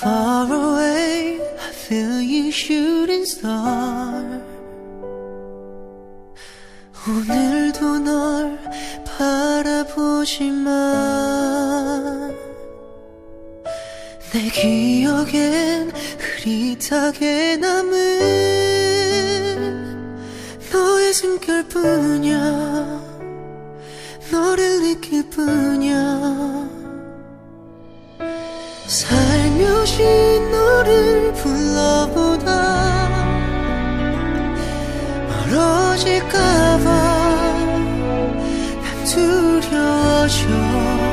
Far away, I feel you shooting star. 오늘도 널 바라보지만 내 기억엔 흐릿하게 남은 너의 숨결뿐이야. 너를 느낄 뿐이야 살며시 너를 불러보다 멀어질까봐 난 두려워져.